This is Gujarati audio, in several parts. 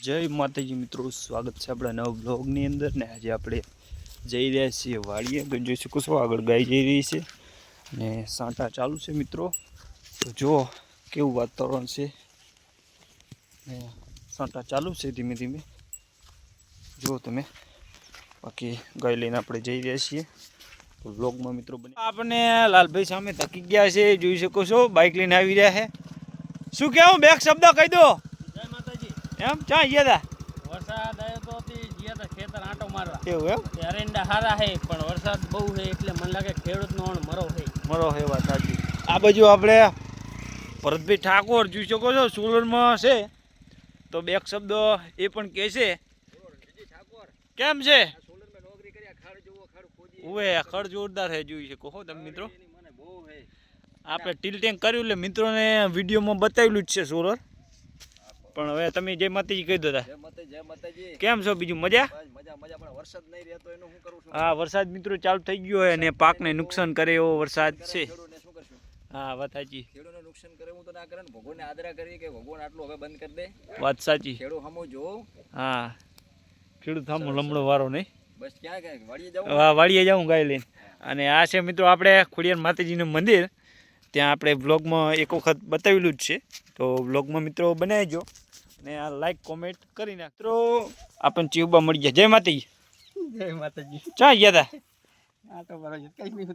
જય માતાજી મિત્રો, સ્વાગત છે આપણા નવા બ્લોગની અંદર ને આજે આપણે જઈ રહ્યા છીએ વાડીએ. તો જોઈ શકો છો, આગળ ગાય જઈ રહી છે ને સાંટા ચાલુ છે મિત્રો. તો જો કેવું વાતાવરણ છે ને સાંટા ચાલુ છે ધીમે ધીમે. જુઓ તમે બાકી ગાય લઈને આપણે જઈ રહ્યા છીએ. તો બ્લોગમાં મિત્રો બને આપણે લાલભાઈ સામે થકી ગયા છે, જોઈ શકો છો બાઇક લઈને આવી રહ્યા છે. શું કહેવું? બેક શબ્દ કહી દો. એમ? ચા ગયા વરસાદ આવ્યો તો ગયા તા ખેતર આંટો મારવા. એવું એમ? એરંડા હારા હે પણ વરસાદ બહુ હે એટલે મને લાગે ખેડૂતનો અણ મરો હે. મરો હે વાત સાચી. આ બાજુ આપણે ભરતભાઈ ઠાકોર જોઈ શકો છો સોલરમાં છે. તો બે એક શબ્દ એ પણ કહે છે. કેમ છે? ઉવે ખડ જોરદાર હે જોઈ શકો હો તમે મિત્રો. મને બહુ ટેન્ક આપણે કર્યું એટલે મિત્રોને વિડીયોમાં બતાવેલું જ છે સોલર. પણ હવે તમે જય માતાજી કહી દો તા. જય માતા જય માતાજી. કેમ છો બીજું મજા? મજા મજા પણ વરસાદ નહીં રહેતો એનું શું કરું છું? હા વરસાદ મિત્રો ચાલુ થઈ ગયો હોય અને પાકને નુકસાન કરે એવો વરસાદ છે. ખેડૂતને શું કરશું? હા વાત સાચી. ખેડૂતને નુકસાન કરે હું તો ના કરે ને. ભગવાનને આદરા કરીએ કે ભગવાન આટલું હવે બંધ કરી દે. વાત સાચી. ખેડૂત હમું હા. ખેડૂત આમ લમણો વારો નહીં. બસ ક્યાં ક્યાં? વાડીએ જાઉં? હા વાડીએ જાઉં ગાય લઈને. અને આ છે મિત્રો આપણે ખોડિયાર માતાજીનું મંદિર. ત્યાં આપણે બ્લોગમાં એક વખત બતાવેલું જ છે. તો બ્લોગમાં મિત્રો બનાવજો અને આ લાઈક કોમેન્ટ કરી નાખ મિત્રો આપણને ચીવબા મળી ગયા જય માતાજી. જય માતાજી. ચા ગયા હતા આંટો મારો છે કઈ નહીં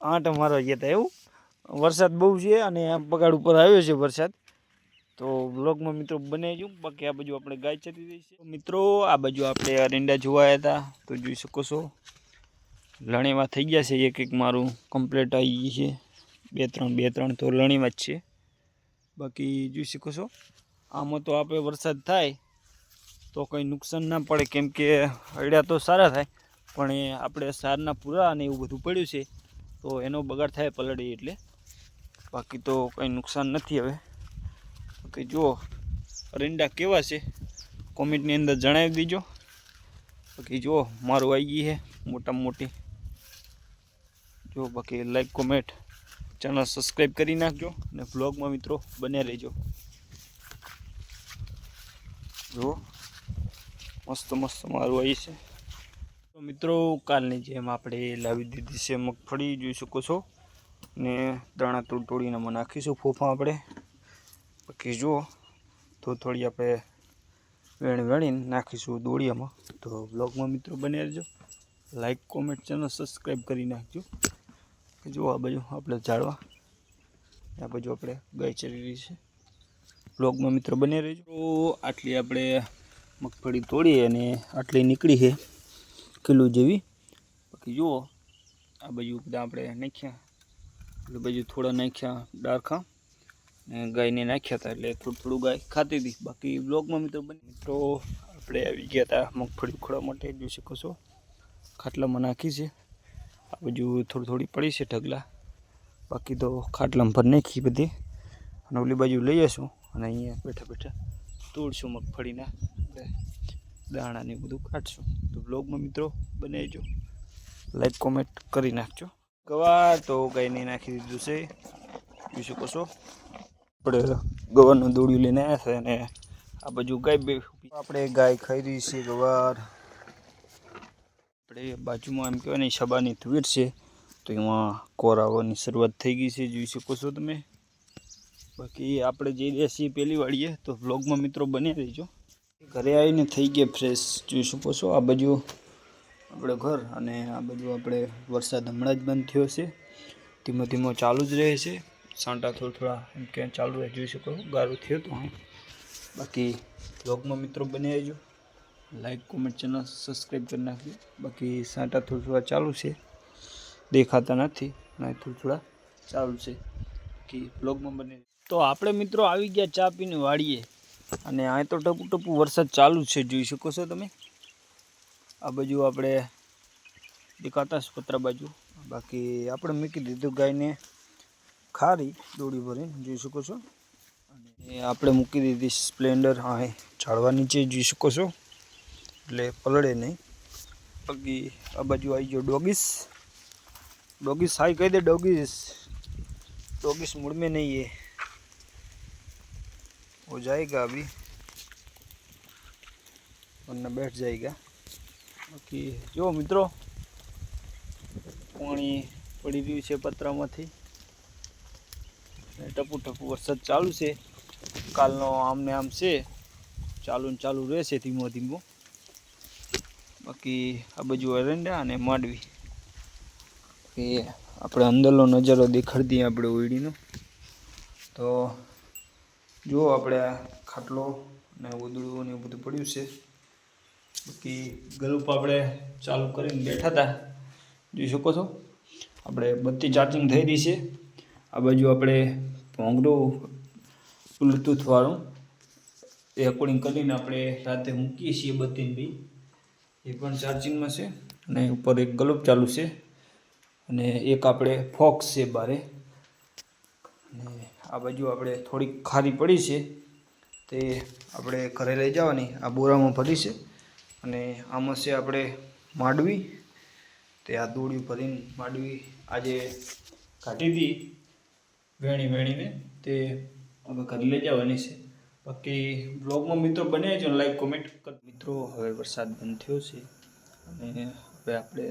આંટો ગયા હતા એવું વરસાદ બહુ છે અને આ પગાડ ઉપર આવ્યો છે વરસાદ. તો બ્લોગમાં મિત્રો બનાવજો. બાકી આ બાજુ આપણે ગાય ચતી રહી છે. મિત્રો આ બાજુ આપણે અરિંડા જોવાયા હતા તો. જોઈ શકો છો. લણીમાં થઈ ગયા છે એક એક મારું. કમ્પ્લીટ આવી ગઈ છે. બે ત્રણ બે ત્રણ તો લણીમાં જ છે. બાકી જોઈ શકો છો. આમાં તો આપણે વરસાદ થાય, તો કંઈ નુકસાન ના પડે, કેમ કે અડ્યા તો સારા થાય, પણ એ આપણે સારના પૂરા અને એવું બધું પડ્યું છે, તો એનો બગાડ થાય પલળી એટલે. બાકી તો કંઈ નુકસાન નથી હવે. બાકી જુઓ, અરંડા કેવા છે, કોમેન્ટની અંદર જણાવી દીજો. બાકી જુઓ, મારું આવી ગઈ છે મોટામાં મોટી. જો બાકી લાઈક કોમેન્ટ ચેનલ સબસ્ક્રાઈબ કરી નાખજો અને બ્લોગમાં મિત્રો બને રહેજો. જુઓ, મસ્ત મસ્ત મારું આવી છે. તો મિત્રો, કાલની જેમ આપણે લાવી દીધી છે મગફળી, જોઈ શકો છો. ને દાણા તોડ તોડીને અમે નાખીશું ફોફા આપણે. બાકી જુઓ તો થોડી આપણે વેણ વેણીને નાખીશું દોડિયામાં. તો બ્લોગમાં મિત્રો બને રહેજો. લાઈક કોમેન્ટ ચેનલ સબસ્ક્રાઈબ કરી નાખજો. જુઓ આ બાજુ આપણે ઝાડવા. આ બાજુ આપણે ગાય ચરી રહી છે. બ્લોગમાં મિત્રો બને રહેજો. આટલી આપણે મગફળી તોડી અને આટલી નીકળી છે કિલો જેવી. બાકી જુઓ, આ બાજુ બધા આપણે નાખ્યા. એટલે બાજુ થોડા નાખ્યા ડારખા ને ગાયને નાખ્યા હતા એટલે થોડું થોડું ગાય ખાતી હતી. બાકી બ્લોગમાં મિત્રો બને મિત્રો, આપણે આવી ગયા હતા મગફળી ઉખડવા માટે. જોઈ શકો છો, ખાટલામાં નાખી છે. આ બાજુ થોડી થોડી પડી છે ઢગલા. બાકી તો ખાટલામાં ભર નાખી બધી. અને ઓલી બાજુ લઈ જશું અને અહીંયા બેઠા બેઠા તોડશું મગફળીના આપણે દાણા બધું કાઢશું. તો બ્લોગમાં મિત્રો બનાવજો. લાઈક કોમેન્ટ કરી નાખજો. ગવાર તો ગાયને નાખી દીધું છે. શકો છો. આપણે ગવારનું દોડ્યું લઈને આવ્યા છે અને આ બાજુ ગાય બે આપણે ગાય ખાઈ રહી છે ગવાર. આપણે બાજુમાં એમ કહેવાય ને શબાની તુવેર છે, તો એમાં કોર આવવાની શરૂઆત થઈ ગઈ છે, જોઈ શકો છો તમે. બાકી આપણે જઈ રહ્યા છીએ પહેલી વાળીએ તો વ્લોગમાં મિત્રો બન્યા રહીજો. ઘરે આવીને થઈ ગયા ફ્રેશ જોઈ શકો છો. આ બાજુ આપણે ઘર અને આ બાજુ આપણે વરસાદ હમણાં જ બંધ થયો છે. ધીમો ધીમો ચાલુ જ રહે છે. સાંટા થોડા થોડા એમ કે ચાલુ રહે, જોઈ શકો ગારું થયો તો અહીં. બાકી વ્લોગમાં મિત્રો બની રહેજો. લાઈક કોમેન્ટ ચેનલ સબસ્ક્રાઈબ કરી નાખજો. બાકી સાંટા થોડા ચાલુ છે. દેખાતા નથી, અને થોડા ચાલુ છે. કે બ્લોગમાં બને. તો આપણે મિત્રો આવી ગયા ચા પીને વાળીએ. અને આ તો ટપુ ટપુ વરસાદ ચાલુ છે, જોઈ શકો છો તમે. આ બાજુ આપણે દેખાતા જ પતરા બાજુ. બાકી આપણે મૂકી દીધું ગાયને ખારી, દોડી ભરીને, જોઈ શકો છો. અને આપણે મૂકી દીધી સ્પ્લેન્ડર હા, ઝાડવા નીચે, જોઈ શકો છો. એટલે પલળે નહીં બાકી આ બાજુ આવી ગયો ડોગીસ डॉगिस हाई कह दे डॉगिस डॉगिस मुड़ में नहीं है हो जाएगा अभी વરના બેઠ જાયગા બાકી જો મિત્રો પાણી પડી રહ્યું છે પતરામાંથી ને ટપુ ટપુ વરસાદ ચાલુ છે કાલનો આમને આમ છે ચાલુ ને ચાલુ રહેશે ધીમો ધીમો બાકી આ બાજુ અરંડા અને માંડવી. આપણે અંદરનો નજારો દેખાડી દઈએ આપણે ઓયડીનો. તો જુઓ આપણે ખાટલો ને ઉદળું ને એવું બધું પડ્યું છે. બાકી ગલુપ આપણે ચાલુ કરીને બેઠા હતા. જોઈ શકો છો? આપણે બધી ચાર્જિંગ થઈ રહી છે. આ બાજુ આપણે ભોંગડું બ્લૂટૂથ એ રેકોર્ડિંગ કરીને આપણે રાતે મૂકીએ છીએ બત્તીને બી. એ પણ ચાર્જિંગમાં છે અને ઉપર એક ગલુપ ચાલુ છે અને એક આપણે ફોક્સ છે બારે. અને આ બાજુ આપણે થોડીક ખારી પડી છે તે આપણે ઘરે લઈ જવાની. આ બોરામાં ભરી છે અને આમાં છે આપણે માંડવી. તે આ દોડી ભરીને માંડવી આજે કાઢી હતી વેણી વેણીને. તે હવે ઘરે લઈ જવાની છે. બાકી બ્લોગમાં મિત્રો બન્યા છે લાઈક કોમેન્ટ કર મિત્રો, હવે વરસાદ બંધ થયો છે અને હવે આપણે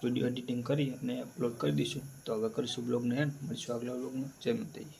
વીડિયો એડિટિંગ કરી અને અપલોડ કરી દઈશું. તો હવે કરીશું બ્લોગને એન્ડ મળીશું આગલા બ્લોગમાં જય માતાજી.